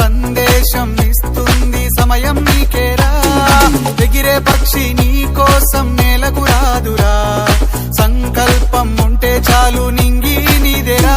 సందేశం ఇస్తుంది సమయం నీకేరా. ఎగిరే పక్షి నీ కోసం నేలకు రాదురా. సంకల్పం ఉంటే చాలు నింగి నీదేరా.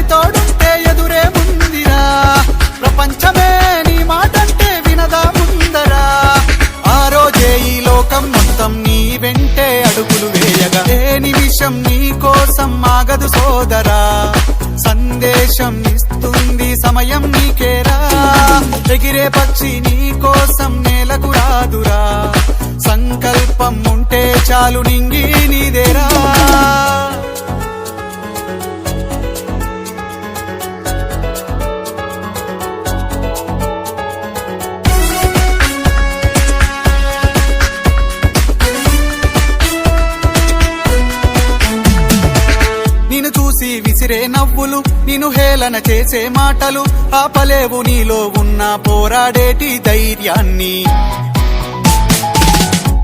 కాదు సోదరా. సందేశం ఇస్తుంది సమయం నీకేరా. ఎగిరే పక్షి నీ కోసం నేలకు రాదురా. సంకల్పం ఉంటే చాలు నింగి నీదేరా. హేళన చేసే మాటలు ఆపలేవు నీలో ఉన్న పోరాడేటి ధైర్యాన్ని.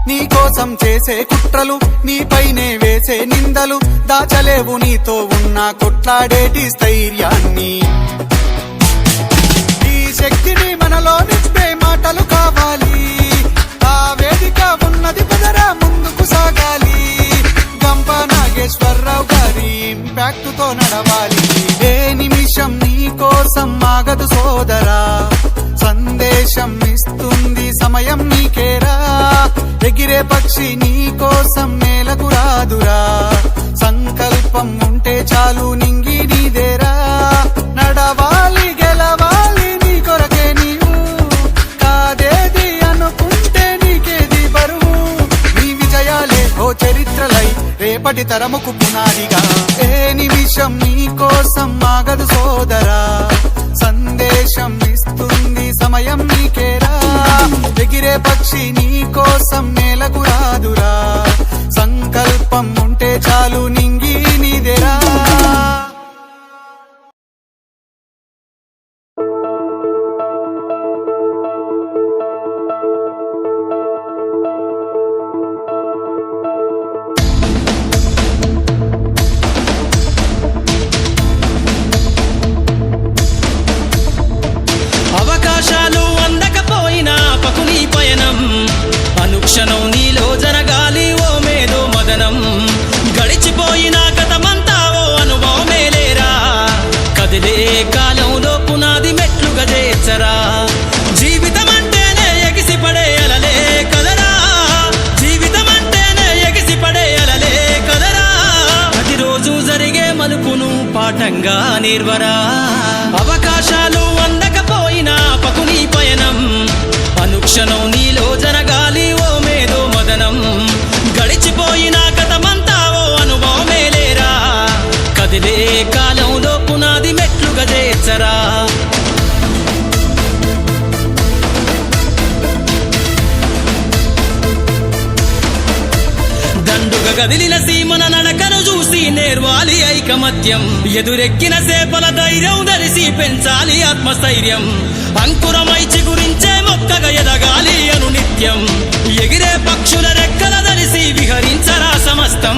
నీ కోసం చేసే కుట్రలు నీపైనే వేసే నిందలు దాచలేవు నీతో ఉన్న కొట్లాడేటి స్థైర్యాన్ని. ఈ శక్తిని మనలో నింపే మాటలు కావాలి. ఆ వేదిక ఉన్నది పదరా ముందుకు సాగాలి. నాగేశ్వరరావు గారి ఇంపాక్ట్తో నడవాలి. ఏ నిమిషం నీ కోసం ఆగదు సోదరా. సందేశం ఇస్తుంది సమయం నీకేరా. ఎగిరే పక్షి నీ కోసం నేలకు రాదురా. సంకల్పం ఉంటే చాలు నింగి నీదేరా. నడవాలి రేపటి తరముకు పునాదిగా ఏ నిమిషం నీ కోసం ఆగదు సోదరా. సందేశం ఇస్తుంది సమయం నీకేరా. ఎగిరే పక్షి నీ కోసం నేలకు రాదురా. సంకల్పం ఉంటే చాలు నిర్వరా అవకాశాలు అందకపోయినా పకుని పయనం. అనుక్షణం నీలో జరగాలి ఓ మేధో మదనం. గడిచిపోయిన గతమంతా ఓ అనుభవమే లేరా. కదిలే కాలంలో పునాది మెట్లు చేర్చరా. దండుగ కదిలిన సీమన నడ అది నేర్వాలి ఐకమత్యం. ఎదురెక్కిన సేపల ధైర్యం ధరిసి పెంచాలి ఆత్మస్థైర్యం. అంకురమైచి గురించే మొక్కగా ఎదగాలి అనునిత్యం. ఎగిరే పక్షుల రెక్కల ధరిసి విహరించరా సమస్తం.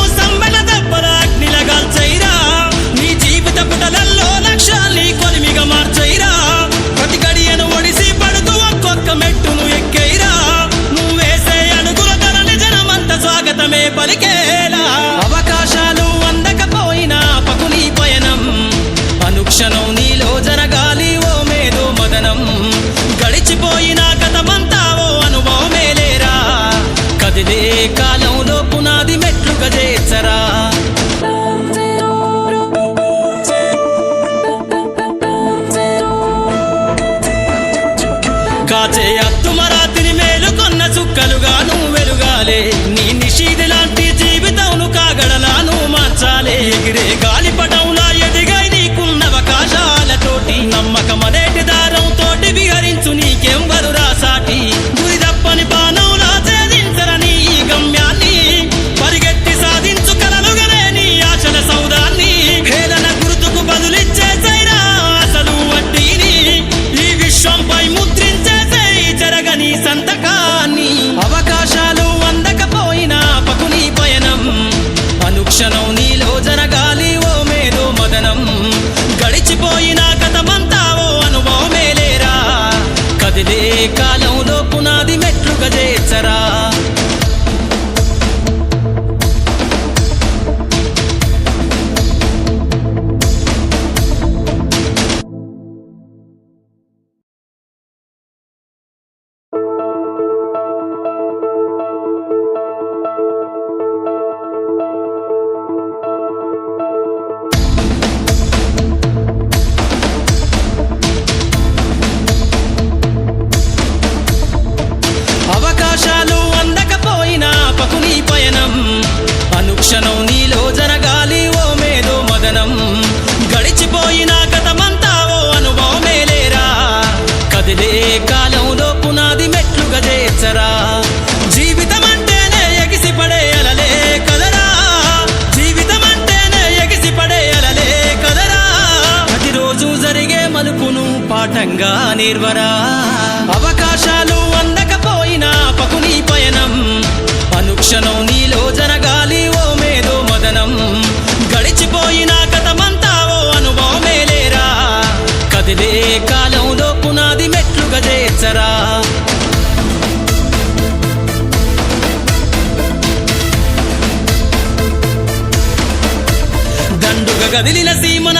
కాలంలో పునాది ఘనంగా నిర్వరా. అవకాశాలు అందకపోయినా పకుని పయనం. అనుక్షణం నీలో జరగాలి ఓ మేధో మదనం. గడిచిపోయిన కథమంతా ఓ అనుభవమే లేరా. కదిలే కాలంలో పునాది మెట్లు గజేచ్చరా దండుగ గదిలిన సీమన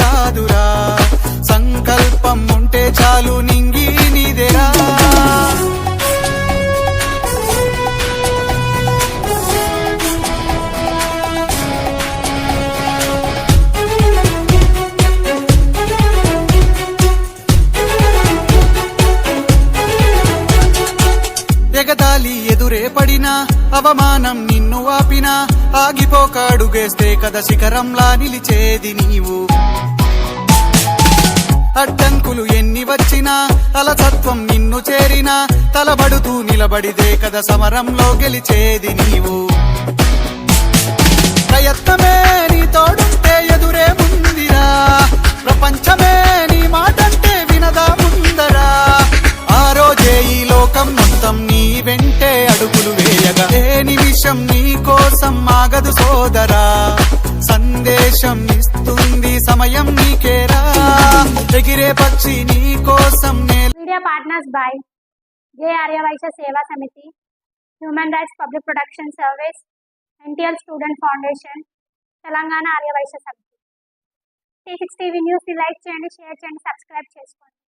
ఒక అడుగేస్తే కథ శిఖరంలా నిలిచేది నీవు. అడ్డంకులు ఎన్ని వచ్చినా అలసత్వం నిన్ను చేరినా తలబడుతూ నిలబడిదే కథ సమరంలో గెలిచేది నీవు. ప్రయత్నమే నీ తోడుంటే ఎదురే ముందిరా ప్రపంచమే నీ మాటంటే వినదా ముందరా. ఆ రోజే ఈ లోకం మొత్తం నీ వెంటే అడుగులు వేసి సమయం ఆగదు సోదరా. సందేశం ఇస్తుంది సమయం నీకేరా. ఎగిరే పక్షి నీ కోసం media partners by జేఆర్య Vaishya Seva Samithi human rights public protection service NTL student foundation Telangana Arya Vaishya Samithi TH TV news like చేయండి షేర్ చేయండి సబ్స్క్రైబ్ చేసుకోండి.